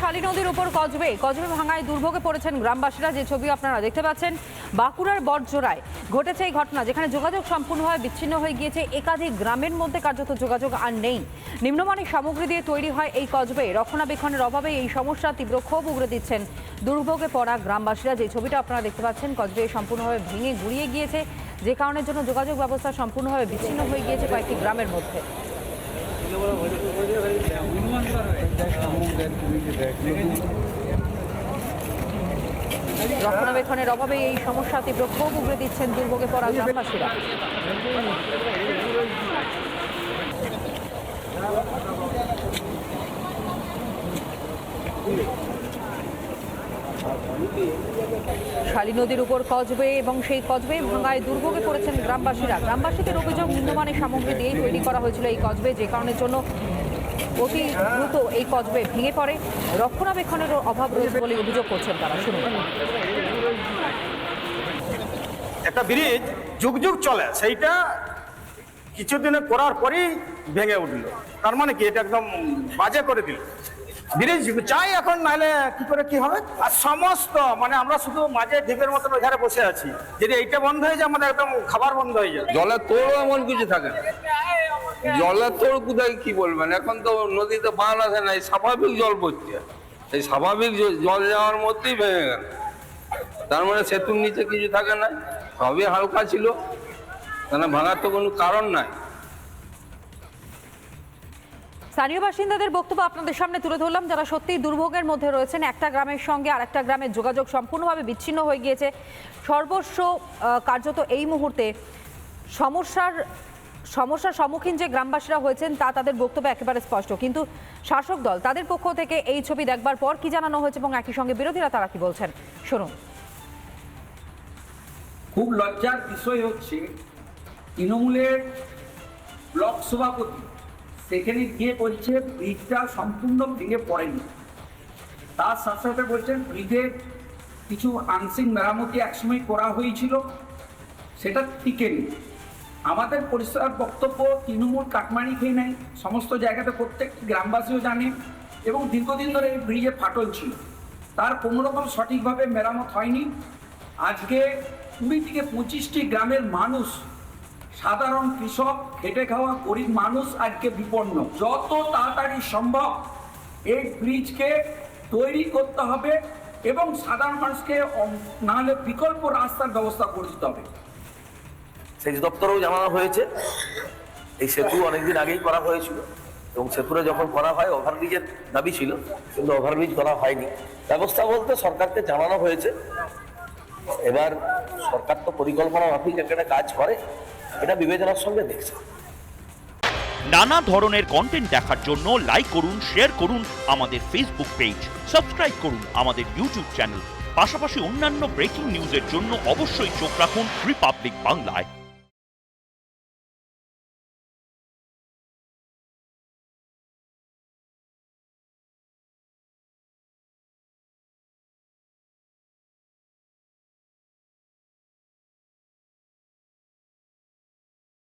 শালী নদীর উপর কজবে কজবে ভাঙায় দুর্ভোগে পড়েছেন গ্রামবাসীরা। যে ছবি আপনারা দেখতে পাচ্ছেন, বাঁকুড়ার বটজোড়ায় ঘটেছে এই ঘটনা, যেখানে যোগাযোগ সম্পূর্ণভাবে বিচ্ছিন্ন হয়ে গিয়েছে একাধিক গ্রামের মধ্যে, কার্যত যোগাযোগ আর নেই। নিম্নমানের সামগ্রী দিয়ে তৈরি হয় এই কজবে রক্ষণাবেক্ষণের অভাবে এই সমস্যা তীব্র ক্ষোভ উগড়ে দিচ্ছেন দুর্ভোগে পড়া গ্রামবাসীরা। যে ছবিটা আপনারা দেখতে পাচ্ছেন কজবে সম্পূর্ণভাবে ভেঙে গুড়িয়ে গিয়েছে, যে কারণের জন্য যোগাযোগ ব্যবস্থা সম্পূর্ণভাবে বিচ্ছিন্ন হয়ে গিয়েছে কয়েকটি গ্রামের মধ্যে। রক্ষণাবেক্ষণের অভাবে এই সমস্যা তীব্র ক্ষোভ উগড়ে দিচ্ছেন দুর্ভোগে পড়া গ্রামবাসীরা। শালী নদীর উপর কজবে এবং সেই কজবে ভাঙায় দুর্ভোগে পড়েছেন গ্রামবাসীরা। গ্রামবাসীদের অভিযোগ নিম্নমানের সামগ্রী দিয়েই তৈরি করা হয়েছিল এই কজবে যে কারণের জন্য অতি দ্রুত এই কজবে ভেঙে পড়ে। রক্ষণাবেক্ষণেরও অভাব রয়েছে বলে অভিযোগ করছেন তারা শুনুন। একটা ব্রিজ যুগ যুগ চলে সেইটা কিছুদিনে করার পরেই ভেঙে উঠল। তার মানে কি? এটা একদম বাজে করে দিল। ব্রিজ চাই এখন নাহলে কি করে কি হবে? আর সমস্ত মানে আমরা শুধু মাঝে ঢিপের মতন ওইখানে বসে আছি। যদি এইটা বন্ধ হয়ে যায় আমাদের একদম খাবার বন্ধ হয়ে যায় জলের তোড়ও এমন কিছু থাকে না জলের কোথায় কি বলবেন? এখন তো নদীতে বান আসে না স্বাভাবিক জল পড়ছে। এই স্বাভাবিক জল যাওয়ার মধ্যেই ভেঙে গেল। তার মানে সেতুর নিচে কিছু থাকে না, সবই হালকা ছিল। মানে ভাঙার তো কোনো কারণ নাই। স্থানীয় বাসিন্দাদের বক্তব্য আপনাদের সামনে তুলে ধরলাম। যারা সত্যিই দুর্ভোগের মধ্যে রয়েছেন, একটা গ্রামের সঙ্গে আর একটা গ্রামের যোগাযোগ সম্পূর্ণভাবে বিচ্ছিন্ন হয়ে গিয়েছে। সর্বস্ব কার্যত এই মুহূর্তে সমস্যার সমস্যার সম্মুখীন যে গ্রামবাসীরা হয়েছেন তা তাদের বক্তব্য একেবারে স্পষ্ট। কিন্তু শাসক দল তাদের পক্ষ থেকে এই ছবি দেখবার পর কি জানানো হয়েছে এবং একই সঙ্গে বিরোধীরা তারা কি বলছেন? শুনুন। খুব লজ্জার বিষয় হচ্ছে, তৃণমূলের ব্লক সভাপতি সেখানে গিয়ে বলছে, ব্রিজটা সম্পূর্ণ ভেঙে পড়েনি। তার সাথে সাথে বলছেন, ব্রিজের কিছু আংশিক মেরামতি একসময় করা হয়েছিল, সেটা টিকেনি আমাদের পরিষ্কার বক্তব্য তৃণমূল কাটমানি খেয়ে নেয়। সমস্ত জায়গাতে প্রত্যেকটি গ্রামবাসীও জানে এবং দীর্ঘদিন ধরে এই ব্রিজে ফাটল ছিল। তার কোনো রকম সঠিকভাবে মেরামত হয়নি। আজকে কুড়ি থেকে পঁচিশটি গ্রামের মানুষ, সাধারণ কৃষক, খেটে খাওয়া গরিব মানুষ আজকে বিপন্ন। যত তাড়াতাড়ি সম্ভব এই ব্রিজকে তৈরি করতে হবে এবং সাধারণ মানুষকে নাহলে বিকল্প রাস্তার ব্যবস্থা করে দিতে হবে। সেচ দপ্তরেও জানানো হয়েছে। এই সেতু অনেকদিন আগেই করা হয়েছিল এবং সেতুরে যখন করা হয়, ওভারব্রিজের দাবি ছিল, কিন্তু ওভারব্রিজ করা হয়নি। ব্যবস্থা বলতে সরকারকে জানানো হয়েছে। এবার সরকার তো পরিকল্পনা মাফিক একটা কাজ করে, এটা বিবেচনার সঙ্গে দেখছে। নানা ধরনের কন্টেন্ট দেখার জন্য লাইক করুন শেয়ার করুন আমাদের ফেসবুক পেজ সাবস্ক্রাইব করুন আমাদের ইউটিউব চ্যানেল পাশাপাশি অন্যান্য ব্রেকিং নিউজের জন্য অবশ্যই চোখ রাখুন রিপাবলিক বাংলায়